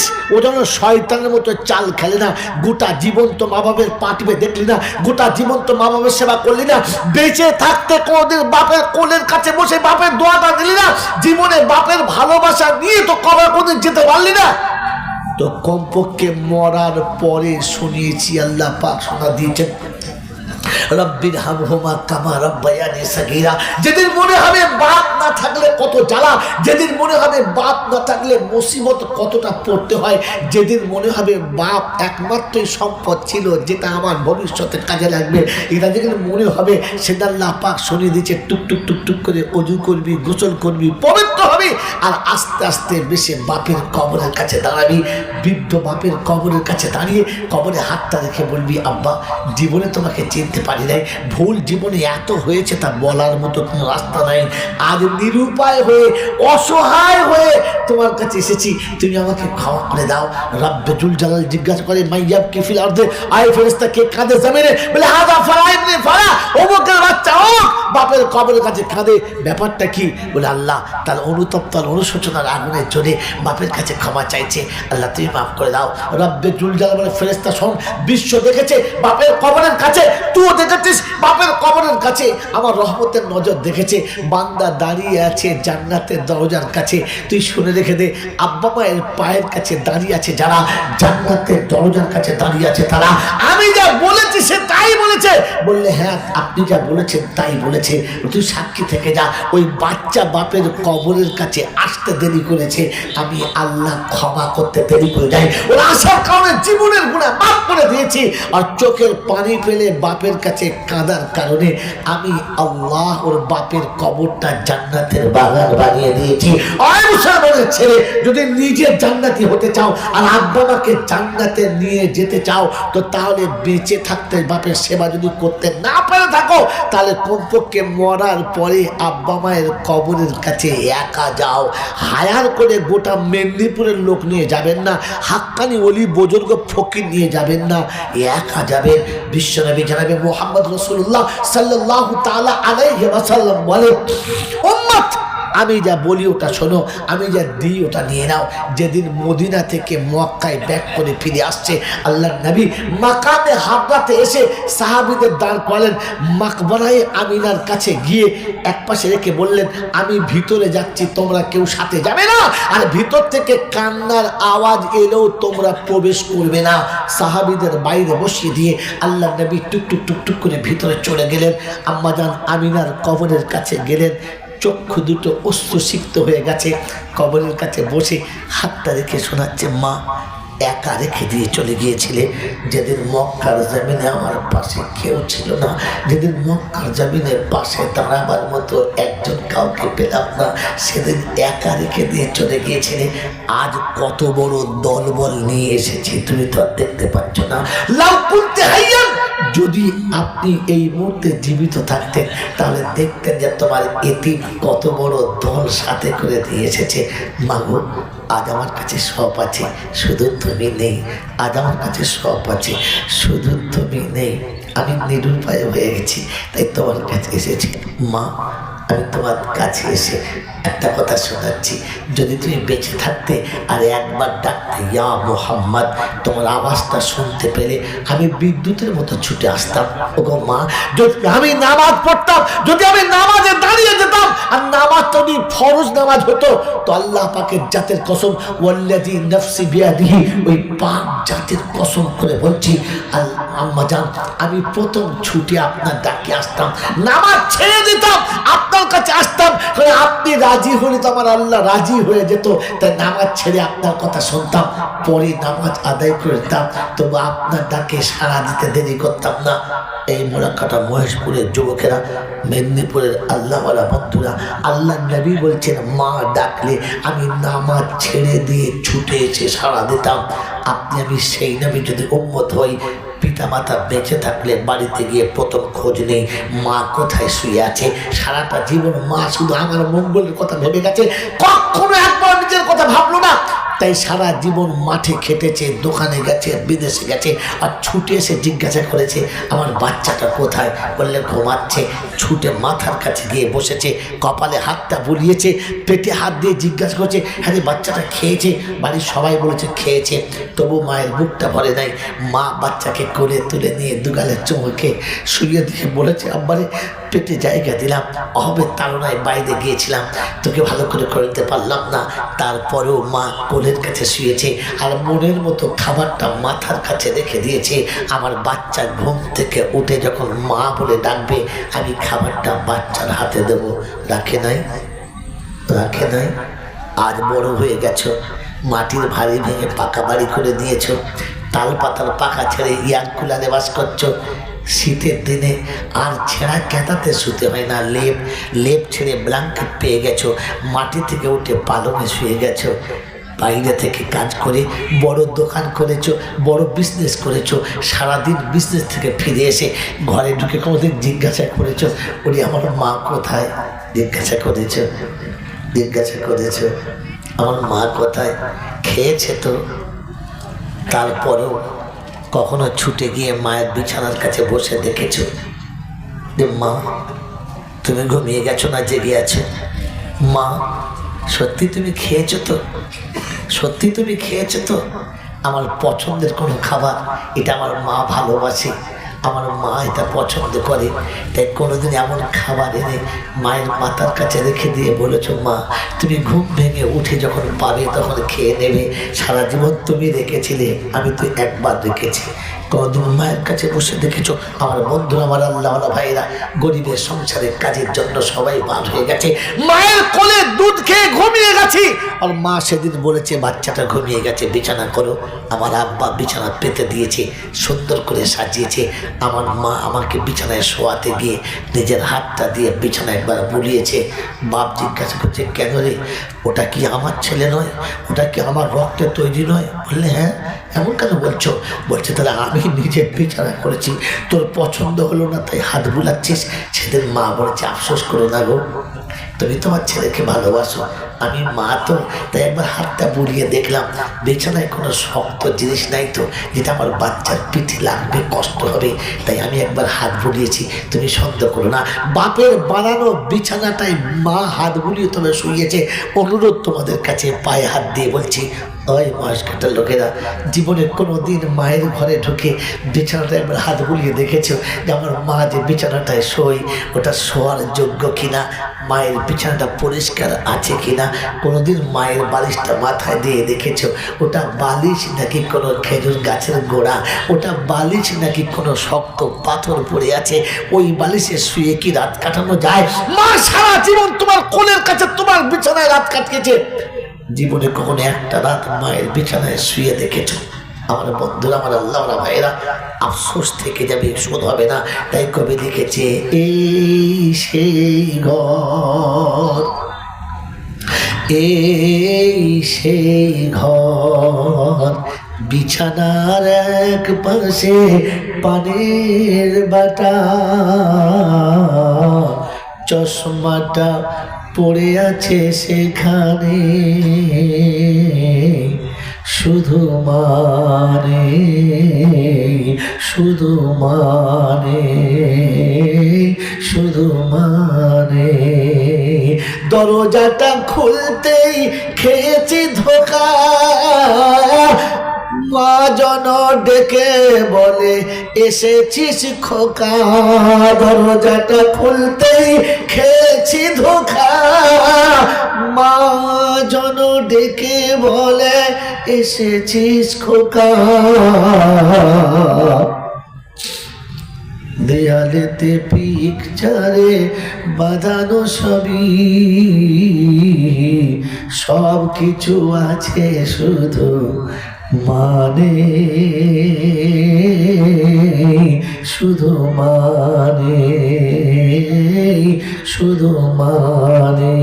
করিস ও যেন শয়তানের মতো চাল খেলে না, গোটা জীবন তো মা বাবের পাটিবে দেখলি না, গোটা জীবন তো মা বাবের সেবা করলি না, বেঁচে থাকতে কোনোদিন বাপের কোলের কাছে বসে বাপের দোয়াটা দিলি না, জীবনে বাপের ভালোবাসা নিয়ে তো কবে কোনদিন যেতে পারলি না। তো কমপক্ষে মরার পরে শুনিয়েছি, আল্লাহ পাক শোনা দিয়েছেন। রব্বির হামহুমা কামা রব্বায়ানি সাগীরা। যেদিন মনে হবে না থাকলে কত জ্বালা, যেদিন মনে হবে বাপ না থাকলে মুসিবত কতটা পড়তে হয়, যেদিন মনে হবে বাপ একমাত্রই সম্পদ ছিল যেটা আমার ভবিষ্যতে কাজে লাগবে। এটা যেদিন মনে হবে সেটা আল্লাহ পাক শুনিয়ে দিচ্ছে টুক টুক টুক টুক করে অজু করবি, গোসল করবি, পবিত্র আর আস্তে আস্তে বেশি বাপের কবরের কাছে দাঁড়াবি, বৃদ্ধ বাপের কবরের কাছে দাঁড়িয়ে কবরে হাতটা রেখে বলবি, আব্বা, জীবনে তোমাকে চিনতে পারি নাই। ভুল জীবনে এত হয়েছে তা বলার মতো কোনো রাস্তা নাই। আজ নিরুপায় হয়ে, অসহায় হয়ে তোমার কাছে এসেছি। তুমি আমাকে ক্ষমা করে দাও। রাব্বেজুল জালাল জিজ্ঞাসা করে, মাইয়াব, কি ফিল আর্দে আই ফেরেস্তা কে কাঁদে জামিনে? বলে হাজা ফারা ইবনে ফারা, অমুকের বাচ্চা ও বাপের কবরের কাছে কাঁদে, ব্যাপারটা কি? বলে, আল্লাহ, তার অনুতপ্ত অনুশোচনার আগুনের জোরে বাপের কাছে ক্ষমা চাইছে। আল্লাহ, তুমি মাফ করে দাও। রব্বে জুল বলে ফেরেস্তা শোন, বিশ্ব দেখেছে বাপের কবরের কাছে। তুইও দেখেছিস বাপের কবরের কাছে। আমার রহমতের নজর দেখেছে, বান্দা দাঁড়িয়ে আছে জান্নাতের দরজার কাছে। তুই শুনে রেখে দে, আব্বা মায়ের পায়ের কাছে দাঁড়িয়ে আছে যারা জান্নাতের দরজার কাছে দাঁড়িয়ে আছে তারা। আমি যা বলেছি সে তাই বলেছে। বললে হ্যাঁ আপনি যা বলেছেন, তাই বলেছে। তুই সাক্ষী থেকে যা। ওই বাচ্চা বাপের কবরের কাছে আসতে দেরি করেছে। আমি আল্লাহ ক্ষমা করতে দেরি করে যাই। ওর আসার কারণে জীবনের গুণা মাফ করে দিয়েছি। আর চোখের পানি ফেলে বাপের কাছে কাঁদার কারণে আমি আল্লাহ ওর বাপের কবরটা জান্নাতের বাগান বানিয়ে দিয়েছি। মুসলমানের ছেলে, যদি নিজে জান্নাতি হতে চাও, আর আব্বা মাকে জান্নাতে নিয়ে যেতে চাও, তো তাহলে বেঁচে থাকতে বাপের সেবা যদি করতে না পারে থাকো, তাহলে কমপক্ষে মরার পরে আব্বা মায়ের কবরের কাছে একা যাও। হায়ার করে গোটা মেদিনীপুরের লোক নিয়ে যাবেন না, হাক্কানি অলি বুজুর্গ ফকির নিয়ে যাবেন না, একা যাবেন। বিশ্বনবী জানাবে মোহাম্মদ রসুল্লাহ সাল্লাহ তালা আলাইহি ওয়াসাল্লাম বলে, উম্মত আমি যা বলি ওটা শোনো, আমি যা দিই ওটা নিয়ে নাও। যেদিন মদিনা থেকে মক্কায় ব্যাক করে ফিরে আসছে আল্লাহ নবী, মাকামে হাবরাতে এসে সাহাবিদের দাঁড় করালেন। মাকবরায় আমিনার কাছে গিয়ে এক পাশে রেখে বললেন, আমি ভিতরে যাচ্ছি, তোমরা কেউ সাথে যাবে না। আর ভিতর থেকে কান্নার আওয়াজ এলেও তোমরা প্রবেশ করবে না। সাহাবিদের বাইরে বসিয়ে দিয়ে আল্লাহ নবী টুক টুক টুক টুক করে ভিতরে চলে গেলেন। আম্মাজান আমিনার কবরের কাছে গেলেন। চক্ষু দুটো অস্ত্রসিক্ত হয়ে গেছে। কবরের কাছে বসে হাতটা রেখে শোনাচ্ছে, মা, একা রেখে দিয়ে চলে গিয়েছিলে। যেদিন মক্কার জমিনে আমার পাশে কেউ ছিল না, যেদিন মক্কার জমিনের পাশে দাঁড়াবার মতো একজন কাউকে পেলাম না, সেদিন একা রেখে দিয়ে চলে গিয়েছিলে। আজ কত বড় দলবল নিয়ে এসেছি, তুমি তো আর দেখতে পাচ্ছ না। লাউ কুনতে হাইয়ান যদি আপনি এই মুহূর্তে জীবিত থাকতেন, তাহলে দেখতেন যে তোমার এটি কত বড় দল সাথে করে দিয়ে এসেছে। মাগো আজ আমার কাছে সব আছে, শুধু তুমি নেই। আজ আমার কাছে সব আছে, শুধু তুমি নেই। আমি নিরুপায় হয়ে গেছি, তাই তোমার কাছে এসেছি। মা আমি তোমার কাছে এসে একটা কথা শোনাচ্ছি। যদি তুমি বেঁচে থাকতে আর একবার ডাকতে, ইয়া মোহাম্মদ, তোমার আওয়াজটা শুনতে পেলে আমি বিদ্যুতের মতো ছুটে আসতাম। ওগো মা, যদি আমি নামাজ পড়তাম, যদি আমি নামাজে দাঁড়িয়ে যেতাম, আর নামাজ যদি ফরজ নামাজ হতো, তো আল্লাহ পাকের জাতের কসম ওয়াল্লাদি নফসি বিয়াদিহি, ওই পাক জাতের কসম করে বলছি আম্মা জান, আমি প্রথম ছুটে আপনার ডাকে আসতাম, নামাজ ছেড়ে দিতাম, আপনার কাছে আসতাম আপনি রাজি হলে তো আমার আল্লাহ রাজি হয়ে যেত, তাই নামাজ ছেড়ে আপনার কথা শুনতাম, পরে নামাজ আদায় করে দিতাম তবু আপনার ডাকে সাড়া দিতে দেরি করতাম না। এই মোরাক্কাটা মহেশপুরের যুবকেরা, মেদিনীপুরের আল্লাহওয়ালা বন্ধুরা, আল্লাহ নবী বলছেন, মা ডাকলে আমি নামাজ ছেড়ে দিয়ে ছুটে এসে সাড়া দিতাম। আপনি আমি সেই নবী যদি উম্মত হই পিতা মাতা বেঁচে থাকলে বাড়িতে গিয়ে প্রথম খোঁজ নেই, মা কোথায় শুয়ে আছে? সারাটা জীবন মা শুধু আমার মঙ্গলের কথা ভেবে গেছে কখনো একবার নিজের কথা ভাবলো না তাই সারা জীবন মাঠে খেটেছে, দোকানে গেছে, বিদেশে গেছে আর ছুটে এসে জিজ্ঞাসা করেছে, আমার বাচ্চাটা কোথায়? বললে, ঘুমাচ্ছে। ছুটে মাথার কাছে গিয়ে বসেছে, কপালে হাতটা বুলিয়েছে, পেটে হাত দিয়ে জিজ্ঞাসা করছে হ্যাঁ বাচ্চাটা খেয়েছে? বাড়ির সবাই বলেছে, খেয়েছে। তবু মায়ের বুকটা ভরে নাই। মা বাচ্চাকে করে তুলে নিয়ে দুগালে চুমুকে শুয়ে দিয়ে বলেছে আব্বারে পেটে জায়গা দিলাম অহবের তাড়নায় বাইরে গিয়েছিলাম। তোকে ভালো করে করে দিতে পারলাম না। তারপরেও মা কোলের কাছে শুয়েছে আর মনের মতো খাবারটা মাথার কাছে রেখে দিয়েছে। আমার বাচ্চা ঘুম থেকে উঠে যখন মা বলে ডাকবে, আমি খাবারটা বাচ্চার হাতে দেবো। রাখে নাই? রাখে নাই? আজ বড় হয়ে গেছো। মাটির ভারী ভেঙে পাকা বাড়ি করে দিয়েছ। তাল পাতার পাকা ছেড়ে ইয়ার কুলারে বাস করছ। শীতের দিনে আর ছেঁড়া ক্যাঁতাতে শুতে হয় না। লেপ লেপ ছেড়ে ব্ল্যাঙ্কেট পেয়ে গেছো, মাটি থেকে উঠে পালনে শুয়ে গেছো। বাইরে থেকে কাজ করে, বড় দোকান করেছ, বড় বিজনেস করেছ, সারাদিন বিজনেস থেকে ফিরে এসে ঘরে ঢুকে কোনোদিন জিজ্ঞাসা করেছ উনি আমার মা কোথায়? জিজ্ঞাসা করেছ জিজ্ঞাসা করেছ, আমার মা কোথায়? খেয়েছে তো। তারপরেও কখনো ছুটে গিয়ে মায়ের বিছানার কাছে বসে দেখেছ? যে মা, তুমি ঘুমিয়ে গেছো না জেগে আছো? মা, সত্যি তুমি খেয়েছো তো? সত্যি তুমি খেয়েছো তো? আমার পছন্দের কোনো খাবার, এটা আমার মা ভালোবাসে। আমার মা এটা পছন্দ করে। তাই কোনোদিন এমন খাবার এনে মায়ের মাথার কাছে রেখে দিয়ে বলেছ, মা, তুমি ঘুম ভেঙে উঠে যখন পাবে তখন খেয়ে নেবে। সারা জীবন তুমি রেখেছিলে, আমি তো একবার রেখেছি কোনোদিন মায়ের কাছে বসে দেখেছ? আমার বন্ধুরা আমার আল্লাহ ভাইরা গরিবের সংসারের কাজের জন্য সবাই বার হয়ে গেছে। মায়ের কোলে দুধ খেয়ে ঘুমিয়ে গেছি। আর মা সেদিন বলেছে, বাচ্চাটা ঘুমিয়ে গেছে, বিছানা করো। আমার আব্বা বিছানা পেতে দিয়েছে, সুন্দর করে সাজিয়েছে। আমার মা আমাকে বিছানায় শোয়াতে গিয়ে নিজের হাতটা দিয়ে বিছানা একবার বুলিয়েছে। বাপ জিজ্ঞাসা করছে, কেন রে? ওটা কি আমার ছেলে নয়? ওটা কি আমার রক্তে তৈরি নয়? বললে হ্যাঁ। এমন কেন বলছো? বলছে তাহলে আমি নিজে বিছানা করেছি। তোর পছন্দ হলো না, তাই হাত বুলাচ্ছিস। ছেলের মা বলেছে, আফসোস করো না গো। তুমি তোমার ছেলেকে ভালোবাসো। আমি মা তো, তাই একবার হাতটা বুলিয়ে দেখলাম, বিছানায় কোনো শক্ত জিনিস নাই তো, যেটা আমার বাচ্চার পিঠে লাগবে, কষ্ট হবে, তাই আমি একবার হাত বুলিয়েছি, তুমি সন্দেহ করো না। বাপের বানানো বিছানাটাই মা হাত বুলিয়ে তবে শুয়েছে অনুরোধ তোমাদের কাছে পায়ে হাত দিয়ে বলছি, ওই বয়স কাটা লোকেরা, জীবনে কোনো দিন মায়ের ঘরে ঢুকে বিছানাটা একবার হাত বুলিয়ে দেখেছ যে আমার মা যে বিছানাটায় শোয়, ওটা শোয়ার যোগ্য কিনা? মায়ের বিছানাটা পরিষ্কার আছে কিনা? কোনোদিন মায়ের বালিশটা মাথায় দিয়ে দেখেছ? ওটা বালিশ নাকি কোনো খেজুর গাছের গোড়া? ওটা বালিশ নাকি কোনো শক্ত পাথর পড়ে আছে? ওই বালিশে শুয়ে কি রাত কাটানো যায়? মা, সারা জীবন তোমার কোলের কাছে তোমার বিছানায় রাত কাটিয়েছে। জীবনে কখনো একটা রাত মায়ের বিছানায় শুয়ে দেখেছ? আমার বন্ধুরা, আমার আল্লাহ ভাইয়েরা, আফসোস থেকে যাবে শোধ হবে না। তাই কবি লিখেছে, এই সেই ঘর, এই সেই ঘর, বিছানার এক পাশে পানির বাটা, চশমাটা পড়ে আছে সেখানে। শুধু মানে শুধু মানে শুধু মানে। দরজাটা খুলতেই খেয়েছি ধোকা। মা জন ডেকে বলে, এসেছিস খোকা? দরজাটা খুলতেই খেয়েছি ধোকা। মা জন ডেকে বলে এসেছিস খোকা। দেয়ালেতে পিকচারে বাঁধানো সবই সব কিছু আছে শুধু মানে। শুধু মানে। শুধু মানে।